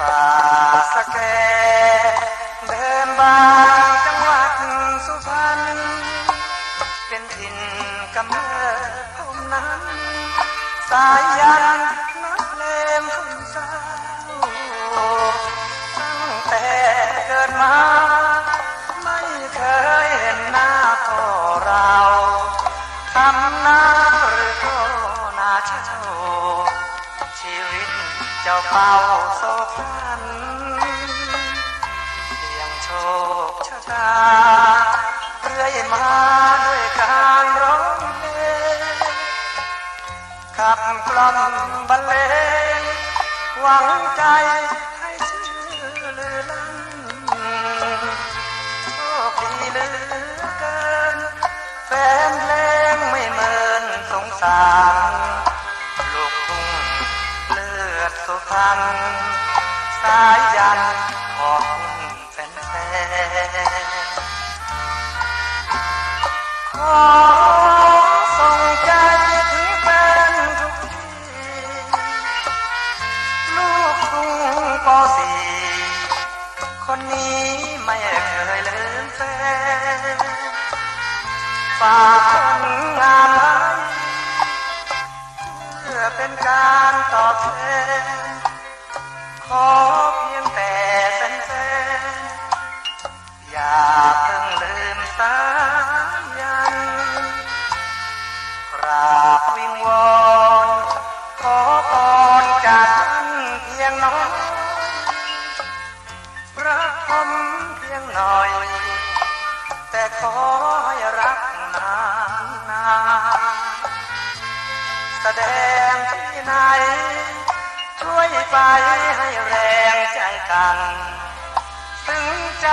ป่าสะกเดินบาจังหวัดสุพรรณเป็นถิ่นกำเนิดผมนั้น สายยันนักเลมคนสาวตั้งต่กิดมา จ้าเป่าโศกันเสียงโชคชะตาเรื่อยมาด้วยการร้องเพลงขับกล่อมบรรเลงหวังใจให้ชื่อลือลั่นโชคดีเหลือเกินแฟนเพลงไม่เมือนสงสาร สุพรรณสายยันขอบคุณแฟนๆขอส่งใจถึงแฟนทุกทีลูกทุ่งปอสีคนนี้ไม่เคยลืมแฟนฝากผลงานไว้เพื่อเป็นการตอบแทน เพียงน้อยรักผมเพียงหน่อย แต่ขอให้รักนานนานแสดงที่ไหน ช่วยไปให้แรงใจกัน ถึงใจ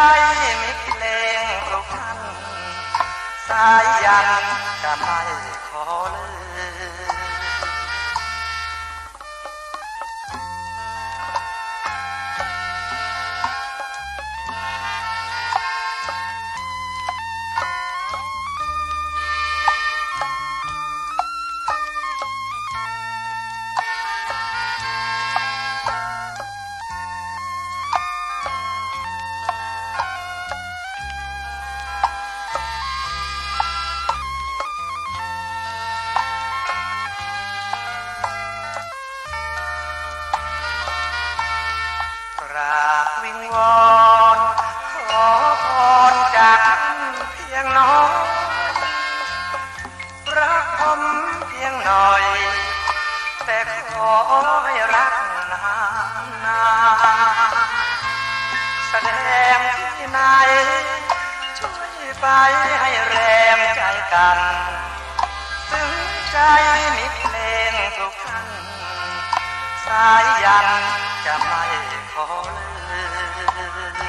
มิตรเลงปลุกพัน สายยันจะไม่ขอเลืม ราบวิงวอนขอพรจากท่านเพียงน้อยรักผมเพียงหน่อย แต่ขอให้รักนานนานแสดงที่ไหนช่วยไปให้แรงใจกันถึงใจมิตรเพลงทุกท่านสายยัน 呀嘛嘞好嘞